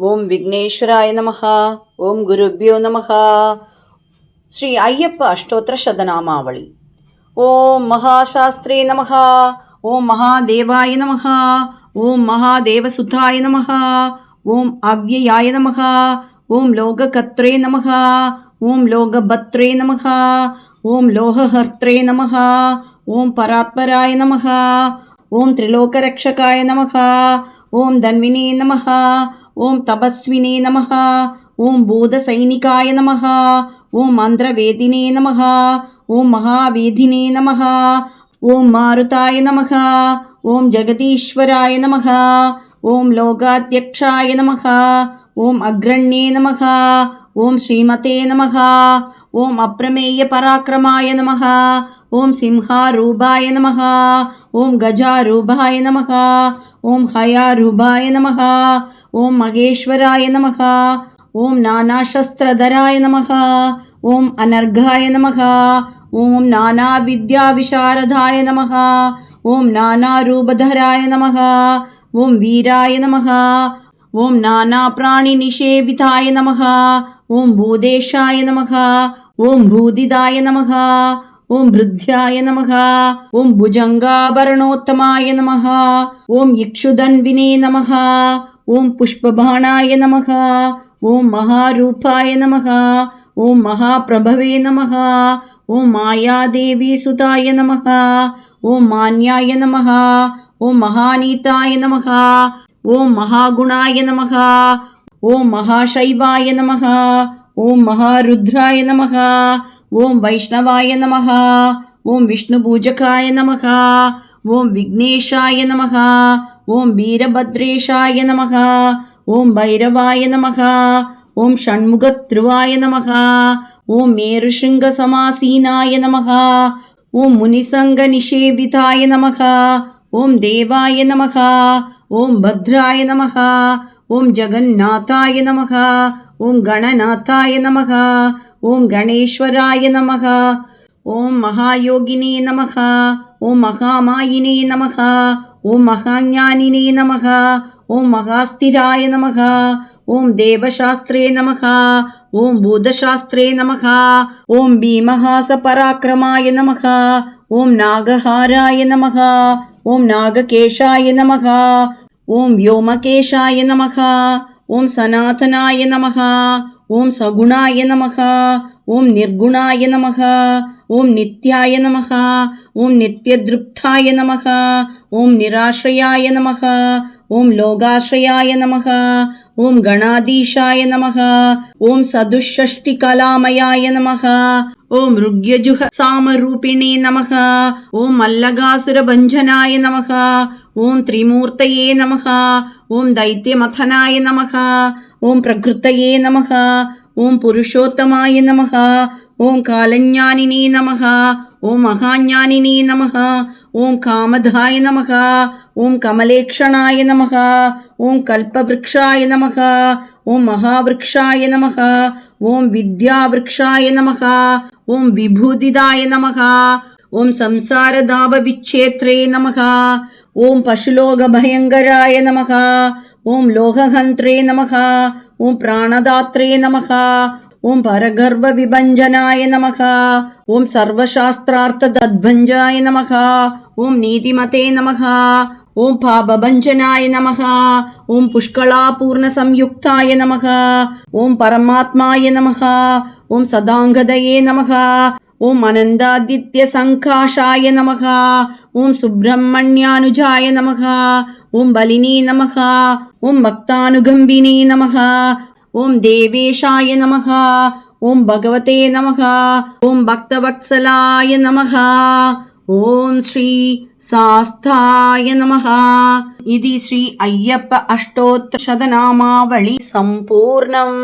ஓம் விக்னேஸ்வராய நமகா ஓம் குருப்பியோ நமகா ஸ்ரீ ஐயப்ப அஷ்டோத்திர சதநாமாவளி ஓம் மகாசாஸ்திரே நமகா ஓம் மகாதேவாய நமகா ஓம் மகாதேவசுதாய நமகா ஓம் அவ்யயாய நமகா ஓம் லோககத்ரே நமகா ஓம் லோகபத்ரே நமகா ஓம் லோகஹர்த்ரே நமகா ஓம் பராத்மராய நமகா ஓம் திரிலோகரக்ஷகாய நமகா ஓம் தன்வினே நமகா ஓம் தபஸ்வினே நமகா ஓம் பூத சைனிகாய நமகா ஓம் மந்திரவேதினே நமகா ஓம் மகாவேதினே நமகா ஓம் மாருதாய நமகா ஓம் ஜெகதீஸ்வராய நமகா ஓம் லோகாத்தியக்ஷாய நமகா ஓம் அக்ரண்யே நமகா ஓம் ஸ்ரீமதே நமகா ஓம் அப்ரமேய பராக்கிரமாய நமகா ஓம் சிம்ஹா ரூபாய நமகா ஓம் கஜா ரூபாய நமகா ஓம் ஹயா ரூபாய நமகா ஓம் மகேஸ்வராய நமகா ஓம் நானாசஸ்திரதராய நமகா ஓம் அனர்காய நமகா ஓம் நானா வித்யா விசாரதாய நமகா ஓம் நானா ரூபதராய நமகா ஓம் வீராய நமகா ஓம் நானா பிராணி நானாபிராணிநிஷேவிதாய நமகா ஓம் பூதேஷாய நமகா ஓம் பூதிதாய நமகா ஓம் பிருத்யாய நமகா ஓம் புஜங்காபரணோத்தமாய நமகா ஓம் இக்ஷுதன்வினே நமகா ஓம் புஷ்பபாணாய நமகா ஓம் மகாரூபாய நமகா ஓம் மகாபிரபவே நமகா ஓம் மாயாதேவி சுதாய நமகா ஓம் மான்யாய நமகா ஓம் மகாநீதாய நமகா ஓம் மகாகுணாய நமகா ஓம் மகாசைவாய நமகா ஓம் மகாருத்ராய நமகா ஓம் வைஷ்ணவாய நமகா ஓம் விஷ்ணு பூஜகாய நமகா ஓம் விக்னேஷாய நமகா ஓம் வீரபத்ரேஷாய நமகா ஓம் பைரவாய நமகா ஓம் ஷண்முகத்ருவாய நமகா ஓம் மேருஷிங்கசமாசீனாய நமகா ஓம் முனிசங்க நிஷேபிதாய நமகா ஓம் தேவாய நமகா ஓம் பத்ராய நமகா ஓம் ஜகந்நாதாய நமகா ஓம் கணநாத்தாய நமகா ஓம் கணேஸ்வராய நமகா ஓம் மகாயோகினே நமகா ஓம் மகாமாயினே நமகா ஓம் மகாஞானினே நமகா ஓம் மகாஸ்திராய நமகா ஓம் தேவசாஸ்திரே நமகா ஓம் பூதசாஸ்திரே நமகா ஓம் பீமஹாச பராக்கிரமாய நமகா ஓம் நாகஹாராய நமகா ஓம் நாககேஷாய நமகா ஓம் வ்யோமகேஷாய நமகா ஓம் சனாதனாய நமகா ஓம் சகுணாய நமகா ஓம் நிர்குணாய நமகா ஓம் நித்யாய நமகா ஓம் நித்யதிருப்தாய நமகா ஓம் நிராශ්ரயாய நமகா ஓம் லோகாශ්ரயாய நமகா ஓம் கணாதீஷாய நமகா ஓம் சதுஷ்டி கலாமயாய நமகா ஓம் ருக்யஜுக சாமரூபிணே நமகா ஓம் மல்லகாசுர பஞ்சனாய நமகா ॐ त्रिमूर्तये नमः ॐ दैत्यमथनाय नमः ॐ प्रकृतये नमः ॐ पुरुषोत्तमाय नमः ॐ कालज्ञानिने नमः ॐ महाज्ञानिने नमः ॐ कामधाय नमः ॐ कमलेक्षणाय नमः ॐ कल्पवृक्षाय नमः ॐ महावृक्षाय नमः ॐ विद्यावृक्षाय नमः ॐ विभूदिदाय नमः ஓம் சம்சாரதாப விச்சேத்ரே நமகா ஓம் பசுலோக பயங்கராய நமகா ஓம் லோகஹந்திரே நமகா ஓம் பிராணதாத்ரே நமகா ஓம் பரகர்வ விபஞ்சனாய நமகா ஓம் சர்வசாஸ்திரார்த்த தத்வஞ்சாய நமகா ஓம் நீதிமதே நமகா ஓம் பாபபஞ்சனாய நமகா ஓம் புஷ்கலாபூர்ண சம்யுக்தாய நமகா ஓம் பரமாத்மாய நமகா ஓம் சதாங்கதயே நமகா ஓம் அனந்தாதித்ய சங்காஷாய நமகா ஓம் சுப்பிரமணியானுஜாய நமகா ஓம் பலினி நமகா ஓம் பக்தானுகம்பினி நமகா ஓம் தேவேஷாய நமகா ஓம் பகவதே நமகா ஓம் பக்தவத்சலாய நமகா ஓம் ஸ்ரீ சாஸ்தாய நமகா. இது ஸ்ரீ ஐயப்ப அஷ்டோத்தரதநாமாவளி சம்பூர்ணம்.